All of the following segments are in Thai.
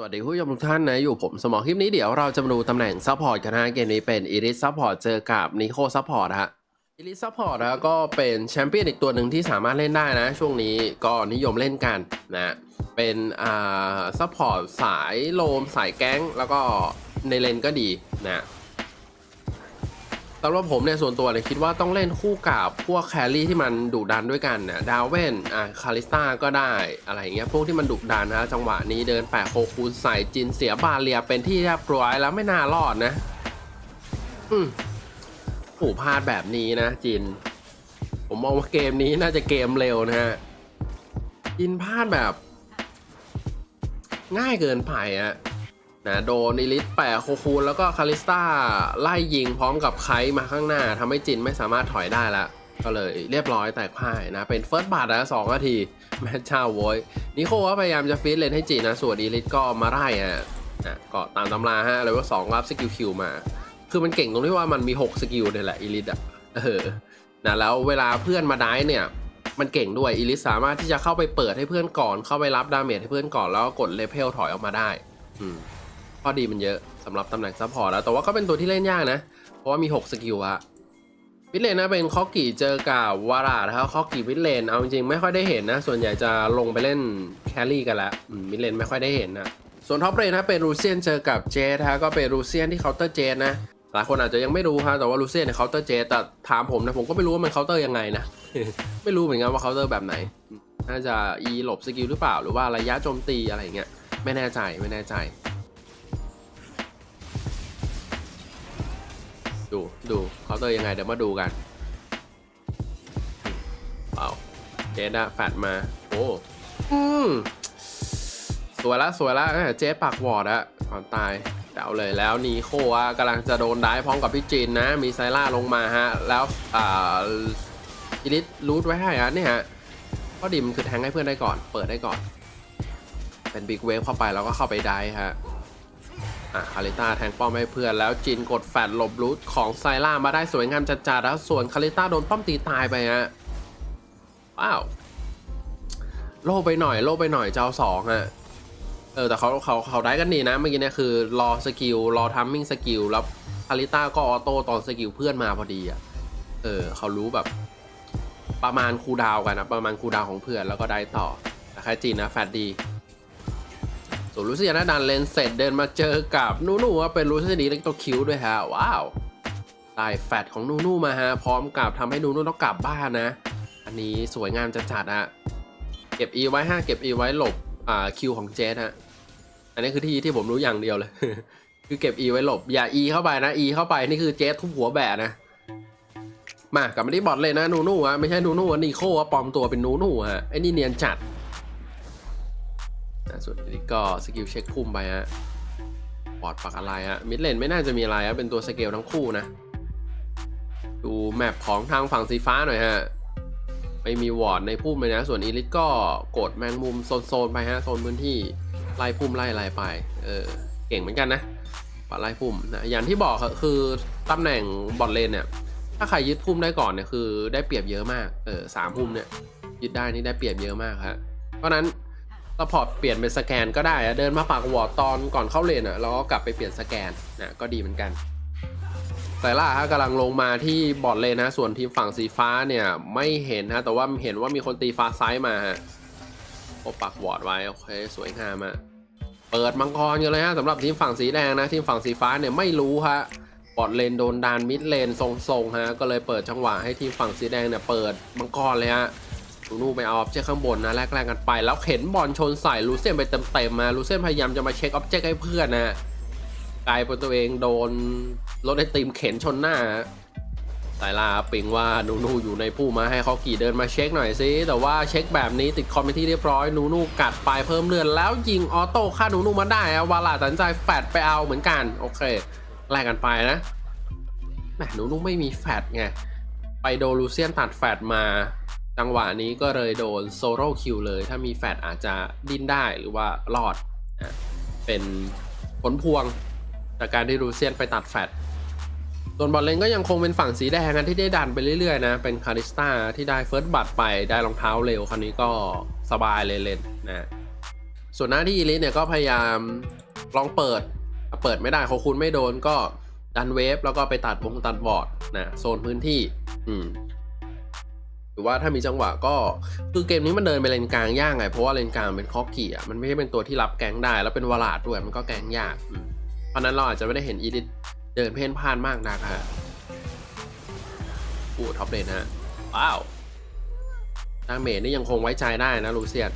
สวัสดีผู้ชมทุกท่านนะ อยู่ผมสมองคลิปนี้เดี๋ยวเราจะมาดูตำแหน่งซัพพอร์ตกันนะเกมนี้เป็นอีริสซัพพอร์ตเจอกับนิโคซัพพอร์ตฮะอีริสซัพพอร์ตนะก็เป็นแชมเปี้ยนอีกตัวหนึ่งที่สามารถเล่นได้นะ ช่วงนี้ก็นิยมเล่นกันนะเป็นอ่าซัพพอร์ตสายโลมสายแก๊ง แล้วก็ในเลนก็ดีนะ สำหรับผมเนี่ยส่วนตัวเนี่ยคิดว่าต้องเล่นคู่กับพวกแครี่ที่มันดุดันด้วยกันเนะดาวเวนอ่าคาริสตาก็ได้อะไรอย่างเงี้ยพวกที่มันดุดันนะจังหวะนี้เดินแปะโคคูนใส่จินเสียบาเลียเป็นที่เรียบร้อยแล้วไม่น่ารอดนะ อืมโอ้พลาดแบบนี้นะจิน ผมมองว่าเกมนี้น่าจะเกมเร็วนะฮะจินพลาดแบบ ง่ายเกินไปอะ นะโดนอิลิทแปะโคคูนแล้วก็คาริสตาไล่ยิงพร้อมกับไคมาข้างหน้าทำให้จินไม่สามารถถอยได้แล้วก็เลยเรียบร้อยแตกพ่ายนะ เป็นเฟิร์สบัตนะสองนาที แม่เจ้าโวยนิโคก็พยายามจะฟีดเลนให้จินนะ ส่วนอีลิทก็มาไล่ฮะนะก็ตามตำราฮะเลยว่าสองรับสกิลคิวมา คือมันเก่งตรงที่ว่ามันมี 6 สกิลเนี่ยแหละอีลิทอะเออนะแล้วเวลาเพื่อนมาได้เนี่ย มันเก่งด้วยอีลิสสามารถที่จะเข้าไปเปิดให้เพื่อนก่อน เข้าไปรับดาเมจให้เพื่อนก่อนแล้วก็กดเลเวลถอยออกมาได้ อืม ข้อดีมันเยอะสำหรับตำแหน่งซัพพอร์ตแล้วแต่ว่าก็เป็นตัวที่เล่นยากนะ เพราะว่ามี 6 สกิลอะวิดเลนนะเป็นคอกี่เจอกับวารานะครับคอกี่วิดเลนเอาจริงๆไม่ค่อยได้เห็นนะ ส่วนใหญ่จะลงไปเล่นแครี่กันล้วอืมวิดเลนไม่ค่อยได้เห็นนะส่วนท็อปเลนนะเป็นรูเซียนเจอกับเจสฮะก็เป็นรูเซียนที่เคาน์เตอร์เจสนะหลายคนอาจจะยังไม่รู้ฮะแต่ว่าลูเซียนเนี่ยเคาน์เตอร์เจแต่ถามผมนะผมก็ไม่รู้ว่ามันเคาน์เตอร์ยังไงนะไม่รู้เหมือนกันว่าเคาน์เตอร์แบบไหนน่าจะอีหลบสกิลหรือเปล่าหรือว่าระยะโจมตีอะไรเงี้ยไม่แน่ใจไม่แน่ใจ ดูดูเคาน์เตอร์ยังไงเดี๋ยวมาดูกันว้าเจดะแฟดมา โอ้อืมสวยละสวยละเอ้ยเจดปากวอร์ดอะก่อนตายเดาเลยแล้วนีโคอะกำลังจะโดนได้พร้อมกับพี่จีนนะ มีไซล่าลงมาฮะ แล้วอ่าอิลิทรูทไว้ให้ฮะเนี่ยฮะข้อดีมันคือแทงให้เพื่อนได้ก่อน เปิดได้ก่อน เป็นบิ๊กเวฟเข้าไปแล้วก็เข้าไปได้ฮะ อะคาริต้าแทงป้อมให้เพื่อนแล้วจินกดแฟดหลบรูทของไซล่ามาได้สวยงามจัดๆแล้วส่วนคาริต้าโดนป้อมตีตายไปฮะว้าวโล่ไปหน่อยโล่ไปหน่อยเจ้าสองฮะเออแต่เขาเขาเขาได้กันดีนะเมื่อกี้เนี่ยคือรอสกิลรอทัมมิ่งสกิลแล้วคาริต้าก็ออโต้ตอนสกิลเพื่อนมาพอดีอะเออเขารู้แบบ ประมาณคูดาวกันนะประมาณคูดาวของเพื่อนแล้วก็ได้ต่อแต่แค่จีนนะแฟดดี ส่วนลูซียนาดันเลนเสร็จเดินมาเจอกับนูนูว่าเป็นลูซียดีเล็กตัวคิวด้วยฮะ ว้าวได้แฟดของนูนูมาฮะ พร้อมกับทำให้นูนูต้องกลับบ้านนะ อันนี้สวยงามจัดจัดอะเก็บ E ไว้ฮะเก็บ E ไว้หลบอ่าคิวของเจสฮะ อันนี้คือที่ที่ผมรู้อย่างเดียวเลย คือเก็บ E ไว้หลบ อย่า E เข้าไปนะ E เข้าไปนี่คือเจสทุบหัวแบะนะมากลับมาที่บอทเลยนะนูนูอะไม่ใช่นูนูอะนิโคอะปลอมตัวเป็นนูนูอะไอ้นี่เนียนจัด นะส่วนนี้ก็สกิลเช็คพุ่มไปฮะปอดปักอะไรฮะมิดเลนไม่น่าจะมีอะไรฮะเป็นตัวสเกลทั้งคู่นะ ดูแมปของทางฝั่งสีฟ้าหน่อยฮะไม่มีวอร์ดในพุ่มเลยนะ ส่วนอีลิทก็กดแมงมุมโซนๆไปฮะโซนพื้นที่ไล่พุ่มไล่อะไรไป เออเก่งเหมือนกันนะปัดไล่พุ่มนะอย่างที่บอกคือตำแหน่งบอทเลนเนี่ย ถ้าใครยึดพุ่มได้ก่อนเนี่ยคือได้เปรียบเยอะมาก เออสามพุ่มเนี่ยยึดได้นี่ได้เปรียบเยอะมากครับเพราะนั้น นซัพอร์ตเปลี่ยนเป็นสแกนก็ได้เดินมาปากวอร์ตอนก่อนเข้าเลนอะแล้วก็กลับไปเปลี่ยนสแกนนะก็ดีเหมือนกันไซล่าฮะกำลังลงมาที่บอร์ดเลนนะส่วนทีมฝั่งสีฟ้าเนี่ยไม่เห็นฮะแต่ว่าเห็นว่ามีคนตีฟ้าซ้ายมาฮะโอปักวอร์ดไว้โอเคสวยงามอะเปิดมังกรกันเลยฮะสำหรับทีมฝั่งสีแดงนะทีมฝั่งสีฟ้าเนี่ยไม่รู้ฮะบอดเลนโดนดานมิดเลนทรงๆฮะก็เลยเปิดจังหวะให้ทีมฝั่งสีแดงเนี่ยเปิดมังกรเลยฮะ ลูนูไปเอาออบเจกต์ข้างบนนะแลกๆกันไป แล้วเข็นบอลชนใส่ลูเซียนไปเต็มๆมาลูเซียนพยายามจะมาเช็คออบเจกต์ให้เพื่อนนะกลายเป็นตัวเองโดนรถไอติมเข็นชนหน้าสายลาปิงว่านูนูอยู่ในผู้มาให้เขากี่เดินมาเช็คหน่อยซิแต่ว่าเช็คแบบนี้ติดคอมเมนที่เรียบร้อยนูนูกัดไปเพิ่มเลือดแล้วยิงออโต้ฆ่านูนูมาได้อวาลาตัดใจแฟดไปเอาเหมือนกันโอเคแลกกันไปนะแหมนูนูไม่มีแฟดไงไปโดนลูเซียนตัดแฟดมา จังหวะนี้ก็เลยโดนโซโล่คิวเลย ถ้ามีแฟดอาจจะดิ้นได้หรือว่ารอดอะเป็นผลพวงจากการที่ลูเซียนไปตัดแฟดส่วนบอลเลนก็ยังคงเป็นฝั่งสีแดงนะที่ได้ดันไปเรื่อยๆนะ เป็นคาริสตาที่ได้เฟิร์สบัตไปได้รองเท้าเร็วคราวนี้ก็สบายเลยเลนนะส่วนหน้าที่อีลิสเนี่ยก็พยายามลองเปิดเปิดไม่ได้เขาคุณไม่โดนก็ดันเวฟแล้วก็ไปตัดวงตัดบอร์ดนะโซนพื้นที่อืม รือว่าถ้ามีจังหวะก็คือเกมนี้มันเดินไปเลนกลางยากไง เพราะว่าเลนกลางเป็นคอกกี้อะมันไม่ใช่เป็นตัวที่รับแกงได้ แล้วเป็นวลาดด้วยมันก็แกงยากเพราะนั้นเราอาจจะไม่ได้เห็นอีลิทเดินเพ่นพ่านมากนักฮะอู้ท็อปเลนฮะว้าวดาเมจนี่ยังคงไว้ใจได้นะลูเซียน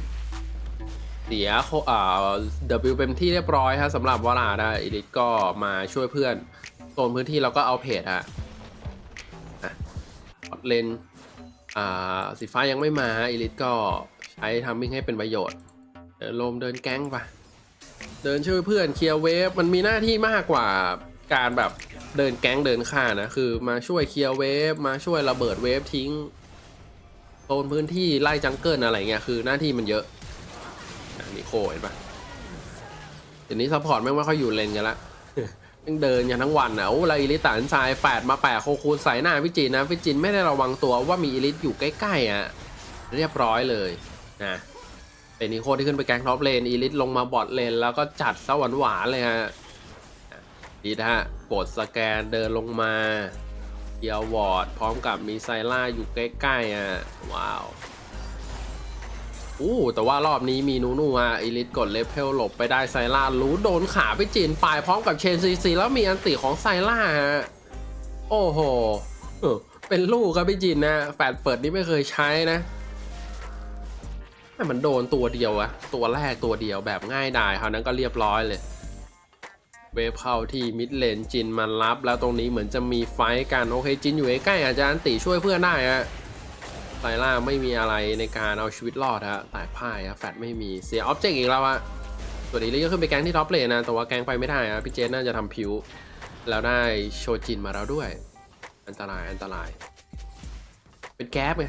เสียโคอ่า W เป็นที่เรียบร้อยฮะสำหรับวลาดะอีลิทก็มาช่วยเพื่อนโซนพื้นที่แล้วก็เอาเพจฮะอะเลน สีฟ้ายังไม่มาอีลิทก็ใช้ทัมมิ่งให้เป็นประโยชน์ เดินลมเดินแก๊งไปเดินช่วยเพื่อนเคลียร์เวฟมันมีหน้าที่มากกว่าการแบบเดินแก๊งเดินฆ่านะ คือมาช่วยเคลียร์เวฟมาช่วยระเบิดเวฟทิ้งโซนพื้นที่ไล่จังเกิลอะไรเงี้ยคือหน้าที่มันเยอะอันนี้โคเห็นปะเดี๋ยวนี้ซัพพอร์ตไม่ค่อยอยู่เลนกันละ ยังเดินอย่างทั้งวันอะโอ้แล้วอีลิตตานทรายแฝดมาแปะโคคูนใส่หน้าพิจินนะพิจินไม่ได้ระวังตัวว่ามีอีลิตอยู่ใกล้ๆอะเรียบร้อยเลยนะเป็นนิโคที่ขึ้นไปแกงท็อปเลนอีลิตลงมาบอทเลนแล้วก็จัดซะหวานเลยฮะดีนะฮะกดสแกนเดินลงมาเดียววอร์ดพร้อมกับมีไซล่าอยู่ใกล้ๆอะว้าว อู้แต่ว่ารอบนี้มีนูนูอะอีลิทกดเลเวลหลบไปได้ไซล่ารู้โดนขาไปจีนปลายพร้อมกับเชนซีซีแล้วมีอันติของไซล่าฮะ โอ้โห เป็นลูกครับพี่จินนะแฟดเฟิร์ดนี่ไม่เคยใช้นะแต่มันโดนตัวเดียวอะตัวแรกตัวเดียวแบบง่ายดายคราวนั้นก็เรียบร้อยเลย เวฟเข้าที่มิดเลนจินมันรับ แล้วตรงนี้เหมือนจะมีไฟกันโอเคจินอยู่ใกล้ๆอาจจะอันติช่วยเพื่อนได้ฮะ ไซล่าไม่มีอะไรในการเอาชีวิตรอดฮะแตกพ่ายฮะแฟดไม่มีเสียออบเจกต์อีกแล้วอะส่วนอีลี่ก็ขึ้นไปแกงที่ท็อปเลนนะแต่ว่าแกงไปไม่ได้ฮะพี่เจนน่าจะทำพิว แล้วได้โชจินมาแล้วด้วย อันตรายอันตราย เป็นแก๊ปไง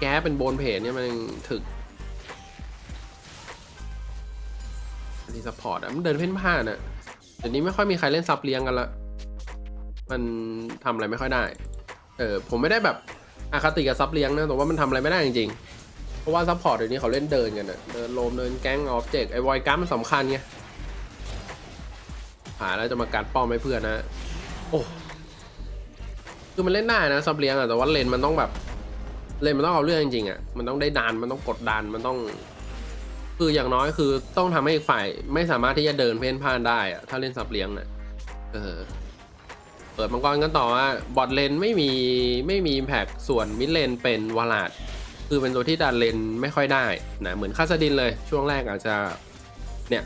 แก๊ปเป็นโบนเพจเนี่ยมันถึกอันนี้ซัพพอร์ตอะมันเดินเพ่นพ่านอะเดี๋ยวนี้ไม่ค่อยมีใครเล่นซับเลี้ยงกันละ มันทำอะไรไม่ค่อยได้ เออผมไม่ได้แบบ อาคติกับซับเลี้ยงนะแต่ว่ามันทำอะไรไม่ได้จริงๆ เพราะว่าซัพพอร์ตเดี๋ยวนี้เขาเล่นเดินกันอะเดินโลมเดินแก๊งออบเจกต์ไอวอยการ์ดมันสำคัญไงหาแล้วจะมากัดป้อมให้เพื่อนนะโอ้คือมันเล่นได้นะซับเลี้ยงอะแต่ว่าเลนมันต้องแบบเลนมันต้องเอาเรื่องจริงๆอะมันต้องได้ดันมันต้องกดดันมันต้องคืออย่างน้อยคือต้องทำให้อีกฝ่ายไม่สามารถที่จะเดินเพ่นพ่านได้อะถ้าเล่นซับเลี้ยงเนี่ยเออ เปิดมังกรกันต่อว่าบอทเลนไม่มีไม่มีอิมแพ็กส่วนมิดเลนเป็นวาลาดคือเป็นตัวที่ดันเลนไม่ค่อยได้นะเหมือนคาสดินเลยช่วงแรกอาจจะเนี่ย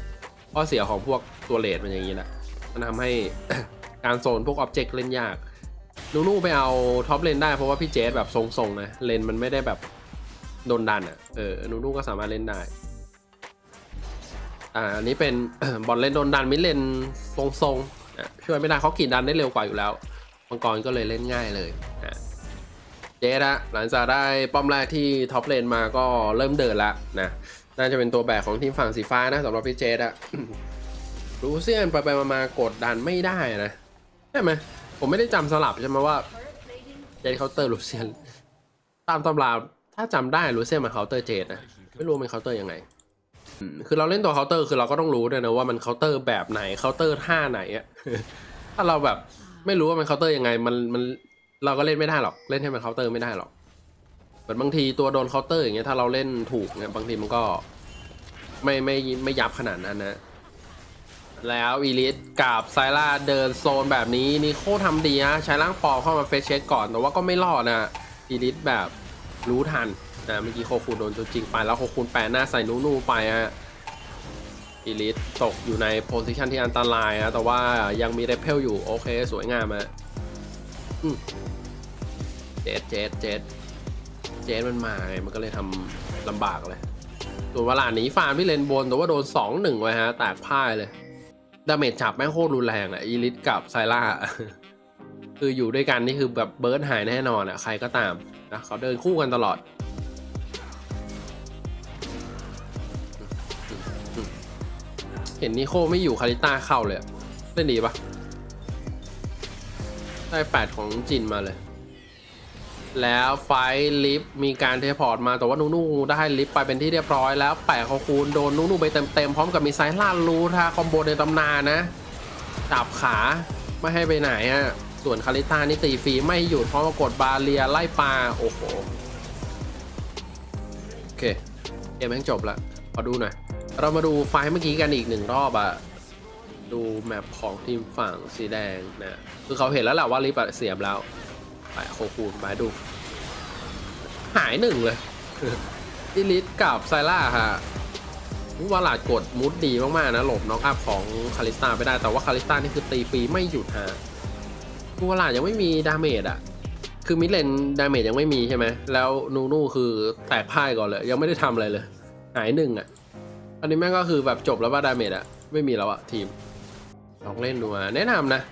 ข้อเสียของพวกตัวเลดมันอย่างนี้แหละมันทำให้การโซนพวกออบเจกต์เล่นยากนูนูไปเอาท็อปเลนได้เพราะว่าพี่เจสแบบทรงๆนะเลนมันไม่ได้แบบโดนดันอะเออนูนูก็สามารถเล่นได้อ่าอันนี้เป็นบอลเลนโดนดันมิเลนทรงๆ ช่วยไม่ได้เขากีดดันได้เร็วกว่าอยู่แล้วมังกรก็เลยเล่นง่ายเลยนะเจดะหลังจากได้ป้อมแรกที่ท็อปเลนมาก็เริ่มเดินละนะน่าจะเป็นตัวแบกของทีมฝั่งสีฟ้านะสำหรับพี่เจดอะรูเซียนไปไปมามากดดันไม่ได้นะใช่ไหมผมไม่ได้จำสลับใช่ไหมว่าเจดเคาน์เตอร์รูเซียน ตามตำราถ้าจำได้รูเซียนมาเคาน์เตอร์เจดนะไม่รู้มันเคาน์เตอร์ยังไง คือเราเล่นตัวเคาน์เตอร์คือเราก็ต้องรู้ด้วยนะว่ามันเคาน์เตอร์แบบไหนเคาน์เตอร์ท่าไหนอะถ้าเราแบบไม่รู้ว่ามันเคาน์เตอร์ยังไงมันมันเราก็เล่นไม่ได้หรอกเล่นให้มันเคาน์เตอร์ไม่ได้หรอกเหมือนบางทีตัวโดนเคาน์เตอร์อย่างเงี้ยถ้าเราเล่นถูกเนี่ยบางทีมันก็ไม่ไม่ไม่ยับขนาดนั้นนะแล้วอีลิทกับไซล่าเดินโซนแบบนี้นี่โคตรทำดีนะใช้ร่างปอเข้ามาเฟซเช็คก่อนแต่ว่าก็ไม่รอดนะอีลิทแบบรู้ทัน นะเมื่อกี้โคคูนโดนตัวจริงไปแล้วโคคูนแปะหน้าใส่นูนูไปฮะอีลิทตกอยู่ในโพสิชันที่อันตรายนะแต่ว่ายังมีเรเพลอยู่ โอเค สวยงามอะเจดเจดเจดเจดมันมาไงมันก็เลยทำลำบากเลยส่วนเวลาหนีฟาร์มที่เลนบนแต่ว่าโดน 2 1ไว้ฮะ แตกพ่ายเลย ดาเมจจับแม่งโคตรรุนแรงอะอีลิทกับไซล่า คืออยู่ด้วยกันนี่คือแบบเบิร์ดหายแน่นอนอะใครก็ตามนะเขาเดินคู่กันตลอด เห็นนิโคไม่อยู่คาริต้าเข้าเลยเล่นดีปะได้แปดของจินมาเลย แล้วไฟลิฟมีการเทพอร์ตมาแต่ว่านูนูได้ลิฟไปเป็นที่เรียบร้อยแล้วแปะเขาคูณโดนนูนูไปเต็มๆพร้อมกับมีไซล่ารูทาคอมโบในตำนานนะจับขาไม่ให้ไปไหนฮะส่วนคาริต้านี่ตีฟรีไม่หยุดเพราะว่ากดบาเรียไล่ปลาโอ้โหโอเคเกมแม่งจบละ ขอดูหน่อย เรามาดูไฟล์เมื่อกี้กันอีกหนึ่งรอบอะดูแมปของทีมฝั่งสีแดงนะ คือเขาเห็นแล้วแหละว่าลิฟต์อะเสียบแล้ว ไปโคคูนไปดู หายหนึ่งเลยดิลิทกับไซล่าฮะวาลาดกดมุดดีมาก ๆ นะหลบน็อกอัพของคาริสตาไปได้ แต่ว่าคาริสตานี่คือตีฟรีไม่หยุดฮะวาลาดยังไม่มีดาเมจอะคือมิดเลนดาเมจยังไม่มีใช่ไหม แล้วนูนูคือแตกพ่ายก่อนเลย ยังไม่ได้ทำอะไรเลย หายหนึ่งอะอันนี้แม่งก็คือแบบจบแล้วว่าดาเมจอะไม่มีแล้วอะทีมลองเล่นดูมาแนะนำนะ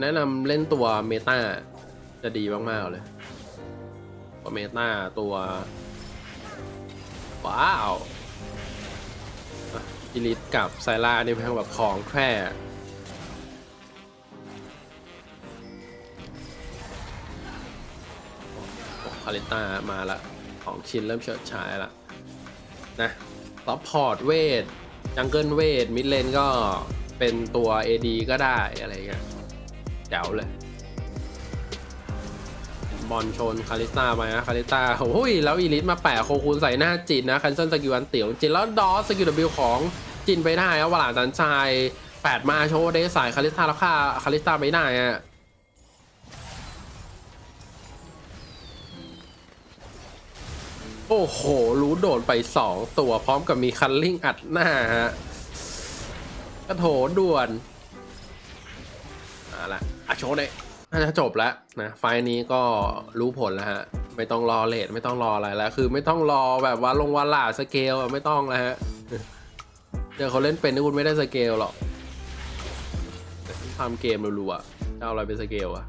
แนะนำเล่นตัวเมตาจะดีมากๆเลยตัวเมตาตัว ว้าวอิลิทกับไซล่านี่เพียงแบบของแท้โอ้คาริต้ามาละ ของชิ้นเริ่มเฉิดฉายละ นะซัพพอร์ตเวทจังเกิลเวทมิดเลนก็เป็นตัว AD ก็ได้อะไรเงี้ยแจ๋วเลย บอลชนคาริสตาไปนะคาริสตาโอ้ยแล้วอีลิทมาแปะโคคูนใส่หน้าจินนะคันเซิลสกิลอันเตี๋ยวจินแล้วดอสสกิลบิวของจินไปได้อะวลาดันชายแปดมาโชว์เดสายคาริสตาแล้วฆ่าคาริสตาไปได้อะ โอ้โห รู้โดดไป 2 ตัวพร้อมกับมีคันลิงอัดหน้าฮะกระโถด่วนอาละอะโชว์เลยน่าจะจบแล้วนะ ไฟนี้ก็รู้ผลแล้วฮะ ไม่ต้องรอเลทไม่ต้องรออะไรแล้ว คือไม่ต้องรอแบบว่าลงวันหลาสเกลไม่ต้องแล้วฮะเดี๋ยวเขาเล่นเป็นนี่คุณไม่ได้สเกลหรอกทำเกมรัวๆจะเอาอะไรเป็นสเกลอะ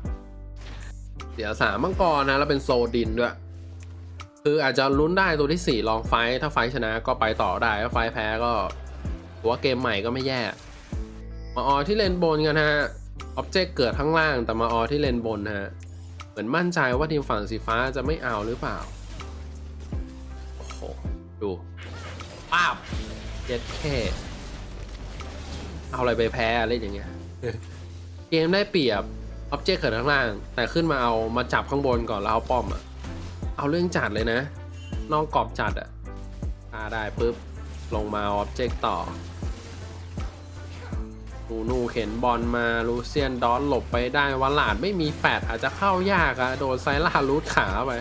เดี๋ยวสามมังกรนะแล้วเป็นโซดินด้วย คืออาจจะลุ้นได้ตัวที่ 4 ลองไฟท์ถ้าไฟชนะก็ไปต่อได้ถ้าไฟแพ้ก็ถือว่าเกมใหม่ก็ไม่แย่มาออที่เลนบนกันฮะอ็อบเจกต์เกิดข้างล่างแต่มาออที่เลนบนฮะเหมือนมั่นใจว่าทีมฝั่งสีฟ้าจะไม่เอาหรือเปล่าโอ้โหดูป้าบเจ็ดแค่เอาอะไรไปแพ้อะไรอย่างเงี้ยเกมได้เปรียบอ็อบเจกต์เกิดข้างล่าง แต่ขึ้นมาเอามาจับข้างบนก่อนแล้วเอาป้อมอะ เอาเรื่องจัดเลยนะ นอกกรอบจัดอะถ้าได้ปุ๊บ ลงมาออบเจกต์ต่อนูนูเข็นบอลมาลูเซียนดอนหลบไปได้วาลาดไม่มีแฟดอาจจะเข้ายากอะโดนไซล่ารูดขาไป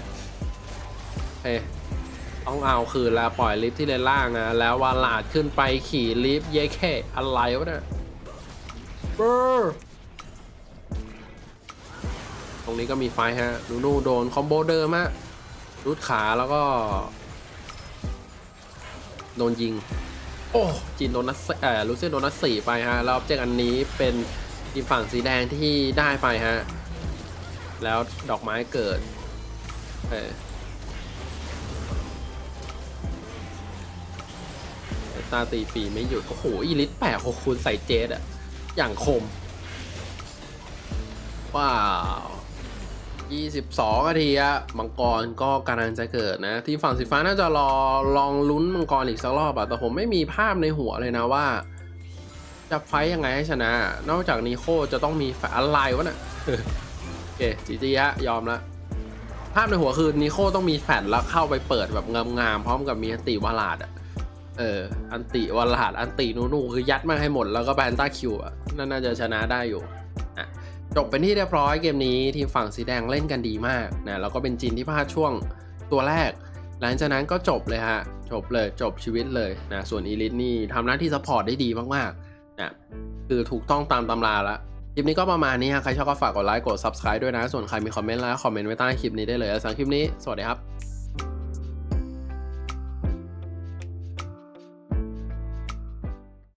เฮ้ยต้องเอาคืนแล้วปล่อยลิฟต์ที่เลนล่างนะแล้ววาลาดขึ้นไปขี่ลิฟต์เยแค่อะไรวะเนี่ยเบอร์ตรงนี้ก็มีไฟฮะนูนูโดนคอมโบเดิมฮะ รูดขาแล้วก็ โดนยิง โอ้จีนโดนัสเอ่อลูเซียนโดนัสสี่ไปฮะ แล้วเจกอันนี้เป็นทีมฝั่งสีแดงที่ได้ไปฮะ แล้วดอกไม้เกิดเออตาตีฟรีไม่หยุด โอ้โห อีลิทแปะโคคูณใส่เจดอะอย่างคม ว้าว 22นาทีอะมังกรก็กำลังจะเกิดนะ ทีมฝั่งสีฟ้าน่าจะรอลองลุ้นมังกรอีกสักรอบอะแต่ผมไม่มีภาพในหัวเลยนะว่า จะไฟยังไงให้ชนะ นอกจากนีโคจะต้องมีแฟอะไรวะน่ะโอเคจีจีฮะยอมละภาพในหัวคือนีโคต้องมีแฟนแล้วเข้าไปเปิดแบบงามๆพร้อมกับมีอันติวาลาดอะเอออันติวาลาดอันตินูนูคือยัดมาให้หมดแล้วก็แบนต้าคิวอะนั่นน่าจะชนะได้อยู่ จบเป็นที่เรียบร้อยเกมนี้ทีมฝั่งสีแดงเล่นกันดีมากนะแล้วก็เป็นจีนที่พลาดช่วงตัวแรก หลังจากนั้นก็จบเลยฮะ จบเลยจบชีวิตเลยนะส่วนอีลิทนี่ทำหน้าที่ซัพพอร์ตได้ดีมากๆนะคือถูกต้องตามตำราละคลิปนี้ก็ประมาณนี้ฮะ ใครชอบก็ฝากกดไลค์กด subscribe ด้วยนะ ส่วนใครมีคอมเมนต์แล้วคอมเมนต์ไว้ใต้คลิปนี้ได้เลยสำหรับคลิปนี้ สวัสดีครับ